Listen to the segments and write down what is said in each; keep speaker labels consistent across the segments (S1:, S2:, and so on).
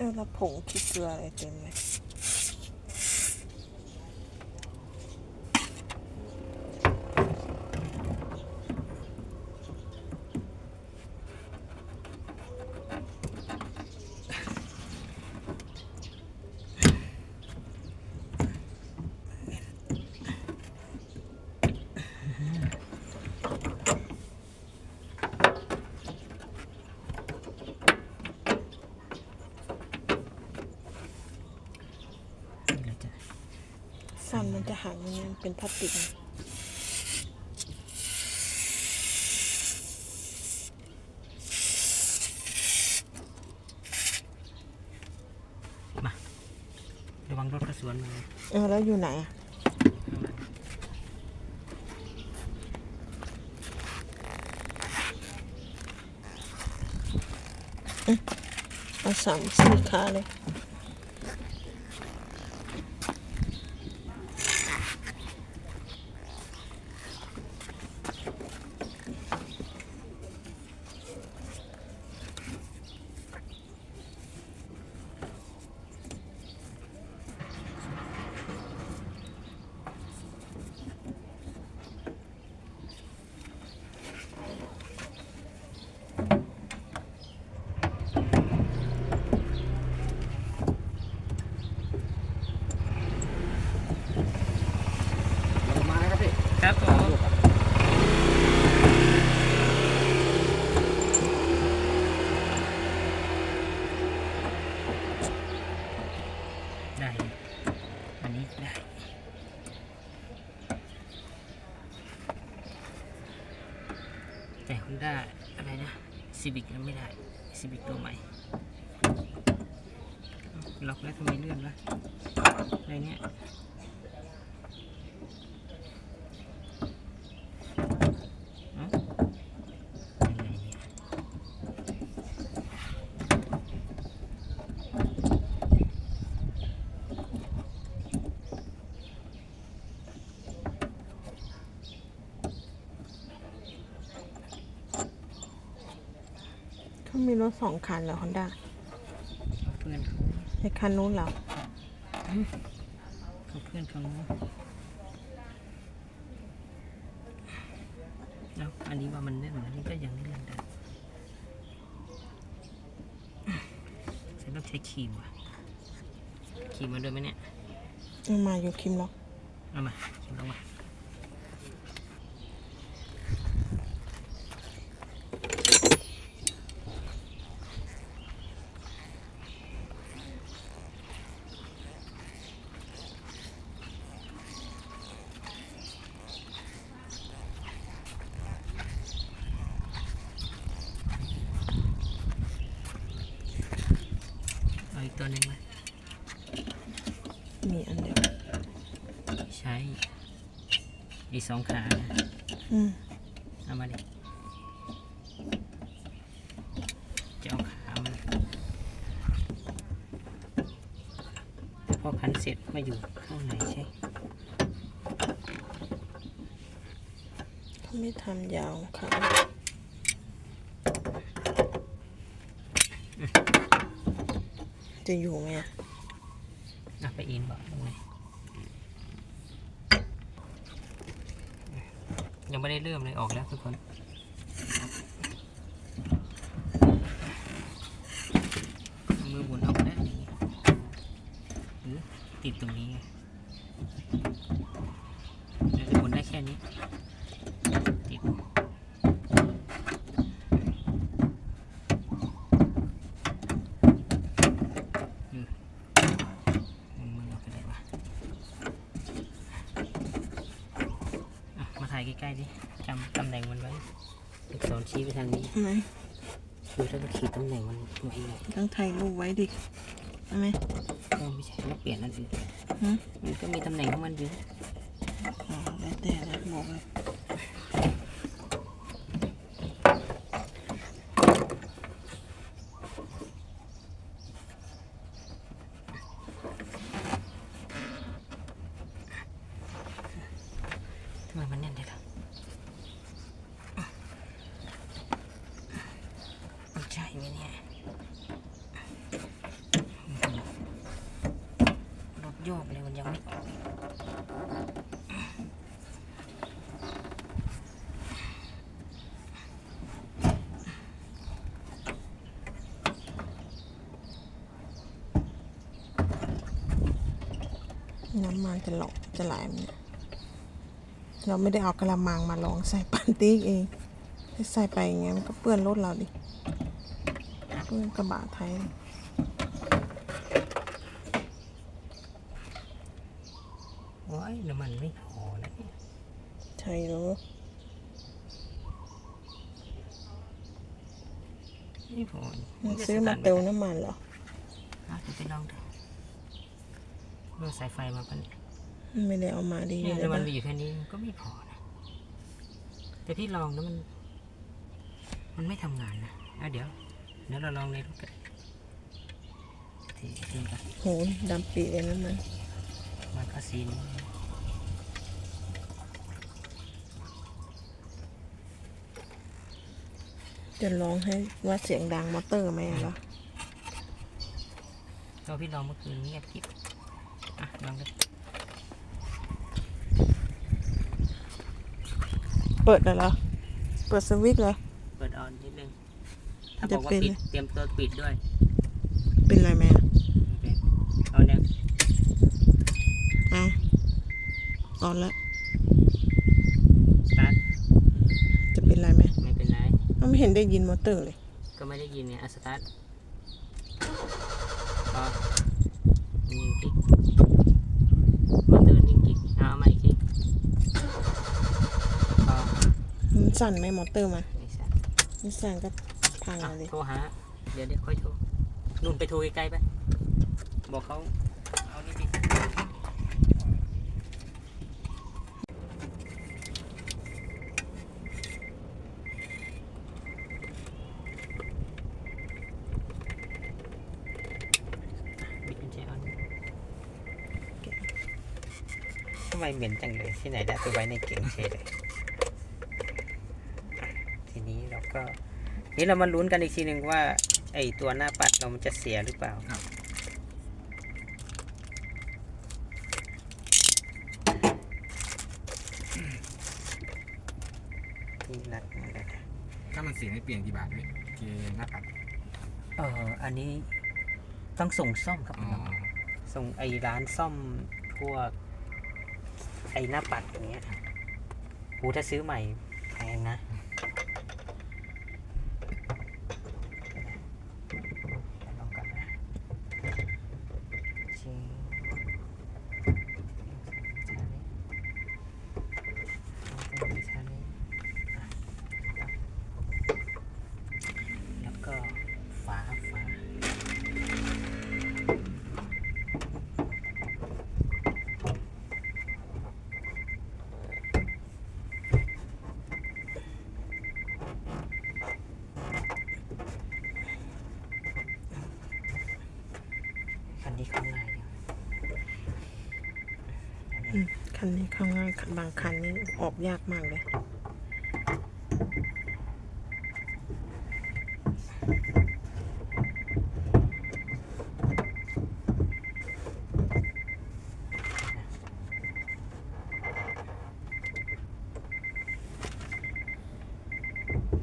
S1: เออแล้วผงขี้เกลืออะไรเต็มเลย ฟันมันจะหักอย่างเงี้ยมันเป็นพลาสติกไง
S2: มาระวังรถกระสวนมา
S1: เออแล้วอยู่ไหนอะเอาสามสี่ขาเลย
S3: ลงมาแล้วครับพี่
S2: ครับผมได้ อันนี้ได้ แต่ฮอนด้าอะไรนะซีบิกนั้นไม่ได้ซีบิกตัวใหม่ล็อกแล้วทำไมเลื่อนวะอะไรเนี่ย เอ้ายังไงเนี่ย
S1: เขา มีรถสองคันเหรอฮอนด้า
S2: เอาเพื่อนเขา
S1: ในคันนู้นเหรอ
S2: เขาเพื่อนเขาแล้วอันนี้ว่ามันแน่นอันนี้ก็ยังไม่แน่นได้ฉันต้องใช้ครีมว่ะครีมมาด้วยไหมเนี่ย
S1: เอามาอยู่คิมล็อก
S2: เอามาครีมลงมาเอาอีกตัวหนึ่งไหม
S1: มีอันเดียว
S2: ใช้อีกสองขานะ
S1: อืม
S2: เอามาดิจะเอาขามันพอคันเสร็จมาอยู่ข้างในใช่
S1: เขาไม่ทำยาวค่ะจะอยู่ไหมอะ
S2: อะไปอินบอกตรงไหนยังไม่ได้เริ่มเลยออกแล้วทุกคนเอามือหมุนออกได้อย่างนี้หรือติดตรงนี้ไงเดี๋ยวจะหมุนได้แค่นี้ ติดอืมหมุนมือออกไปได้ปะอะมาถ่ายใกล้ๆดิจำตำแหน่งมันไว้ ลูกศรชี้ไปทางนี้
S1: ไหน
S2: คือถ้าเราขีดตำแหน่งมันไว้ไง
S1: ต้องถ่ายรูปไว้ดิใช่ไหม
S2: ก็ไม่ใช่เราเปลี่ยนนั่นอื่น
S1: ฮะ
S2: มันก็มีตำแหน่งของมันอยู่
S1: อ๋อแล้วแต่แล้วบอกเลย
S2: ยกเลยมันยังไม่ออก
S1: น้ำมันจะหลอกจะไหลมันเนี่ยเราไม่ได้เอากระมังมาลองใส่ปันติ๊กเองถ้าใส่ไปอย่างเงี้ยมันก็เปื้อนรถเราดิเปื้อนกระบะไทย
S2: โอ้ยน้ำมันไม่พอแล้วเนี่ย
S1: ใช่แล้ว
S2: ไม่พอ
S1: มันซื้อมาเติมน้ำมันเหรอ
S2: อะเดี๋ยวไปลองดู เมื่อสายไฟมาปะเนี่ย
S1: ไม่ได้เอามาดี
S2: เนี่ย
S1: เลย
S2: น้ำมัน
S1: ปะ
S2: มีอยู่แค่นี้มันก็ไม่พอนะ แต่พี่ลองแล้วมัน มันไม่ทำงานนะอะเดี๋ยวเดี๋ยวเราลองในรถกันทีทีกัน
S1: โหดำปีเลยน้ำมัน
S2: มันก็ซีน
S1: จะลองให้ว่าเสียงดังมอเตอร์ไหมเหรอ
S2: ตัวพี่ลองเมื่อคืนเงียบกริบอะลองดู
S1: เปิดแล้วเหรอ เปิดสวิตช์เหรอ
S2: เปิดออนนิดนึง ถ้า
S1: จะ
S2: บอกว่า
S1: เป็น
S2: ปิด เตรียมตัวปิดด้วย
S1: เป็นไรไหมอะ
S2: เอาเนี่ย
S1: อะตอนแล้ว
S2: สตาร์ท
S1: จะเป็นไรไหม
S2: ไม่เป็นไร
S1: เราไม่เห็นได้ยินมอเตอร์เลย
S2: ก็ไม่ได้ยินเนี่ยอะสตาร์ทพอนิ่งคลิกมอเตอร์นิ่งคลิกเอาเอาใหม่อีกทีพอ
S1: มัน สั่นไหมมอเตอร์มัน
S2: ไม่ใช่
S1: มันสั่นก็พัง
S2: อะ
S1: เลย
S2: โทรหา เดี๋ยวเดี๋ยวค่อยโทรนุ่นไปโทรใกล้ๆไป บอกเขาเอานี่ดิบิดกุญแจออนทำไมเหม็นจังเลยที่ไหนได้ไปไว้ในเก่งเชยเลยอะทีนี้เราก็ นี่เรามาลุ้นกันอีกทีหนึ่งว่า ไอตัวหน้าปัดเรามันจะเสียหรือเปล่าที่นัดมาแล้วนะ
S3: ถ้ามันเสียให้เปลี่ยนกี่บาทพี่เกหน้าปัด
S2: เอออันนี้ต้องส่งซ่อมครับ
S3: อ๋อ
S2: น้องส่งไอร้านซ่อมพวก ไอหน้าปัดอย่างเงี้ยหูถ้าซื้อใหม่แพงนะ ลองก่อนนะชิงชานี้อะแล้วก็ฝาฝาคันนี้ข้างในเนี่ย
S1: อืม คันนี้เข้าง่ายบางคันนี้ออกยากมากเลย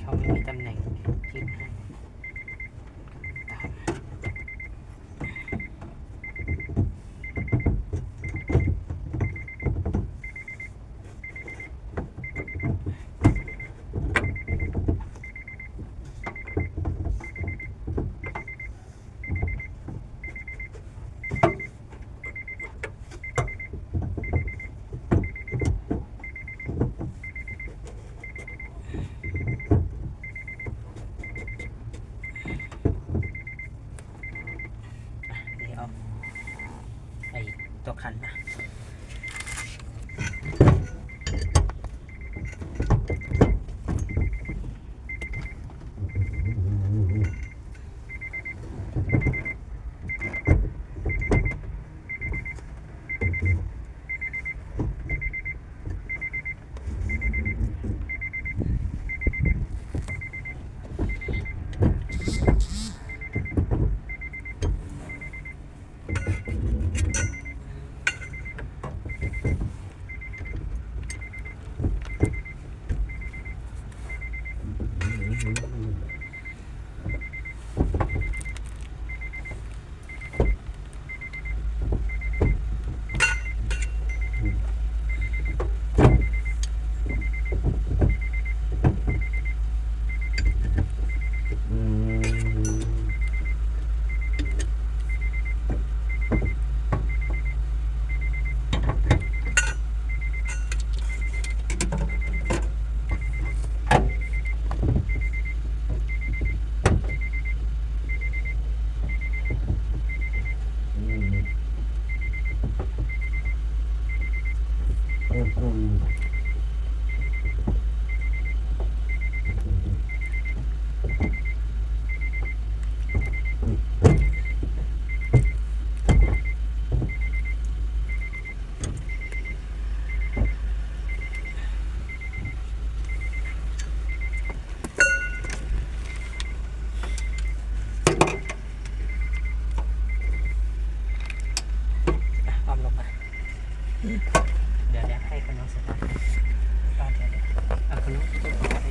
S2: เขาไม่มีตำแหน่งยึดให้ อ่ น้องสตาร์ทบ้านเดี๋ยวเดี๋ยวเอาคุณน้องต้องขอไอ้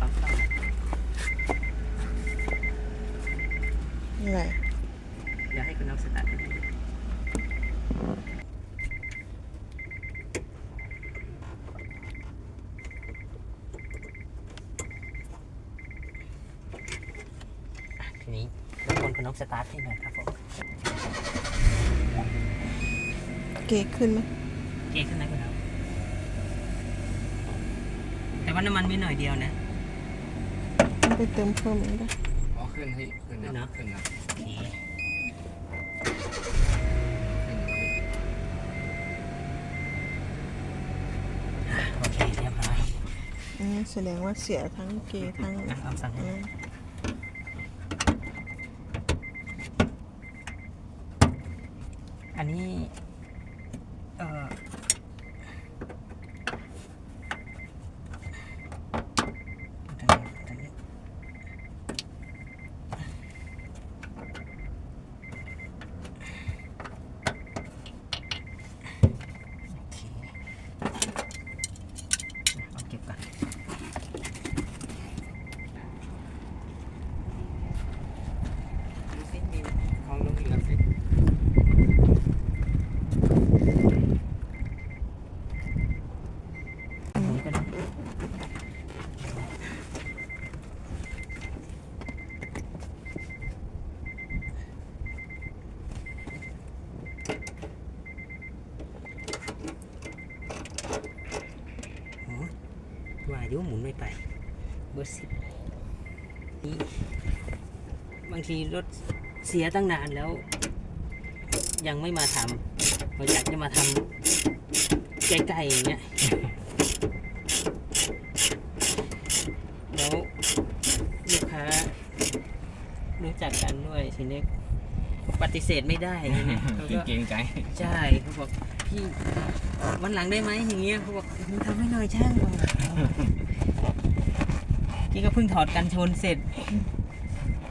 S2: ปั๊มเข้าหน่อย
S1: อะไร
S2: เดี๋ยวให้คุณน้องสตาร์ทอะทีนี้รบกวนคุณน้องสตาร์ทให้หน่อยครับผม
S1: เกขึ้นไหม
S2: เก๊ขึ้นไหมคุณน้อง แต่ว่าน้ำมันมีหน่อยเดียวนะ
S1: ต้องไปเติมเพิ่มอีกได้
S3: อ๋อขึ้นให้ขึ้นนะ
S2: เนอะ
S3: ขึ้นนะ
S2: โอเค
S3: ขึ้นนะพี่
S2: โอเคเรียบร้อย
S1: อ่าแสดงว่าเสียทั้งเกทั้ง
S2: อะเอาสั่งให้
S1: อ่า
S2: อันนี้ เอ่อทางนี้ทางนี้โอเคเอาเก็บก่อนดูสิมีของลงเหลือสิ อันนี้ก็ได้โอ้ว่าอายุห มุนไม่ไป เบอร์สิบนี่บางทีรถเสียตั้งนานแล้ว ยังไม่มาทำเราอยากจะมาทำใกล้ๆอย่างเงี้ยแล้วลูกค้ารู้จักกันด้วยทีนี้ปฏิเสธไม่ได้ทีนี้เขาก็
S3: เกรงใจ
S2: ใช่เขาบอก พี่วันหลังได้ไหมอย่างเงี้ยเขาบอกมึงทำให้หน่อยช่างบอกพี่ก็เพิ่งถอดกันชนเสร็จ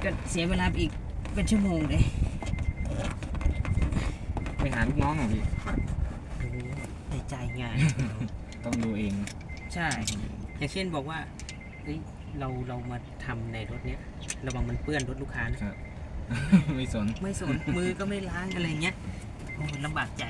S2: ก็เสียเวลาไปอีกเป็นชั่วโมงเลย
S3: ไปหาลูกน้องเหรอพี่
S2: ในใจงาน
S3: ต้องดูเอง
S2: ใช่ อย่างเช่นบอกว่าเฮ้ยเราเรามาทำในรถเนี้ยระวังมันเปื้อนรถลูกค้านะ
S3: ครับไม่สน
S2: ไม่สน มือก็ไม่ล้างอะไรเงี้ย โอ้ยลำบากใจ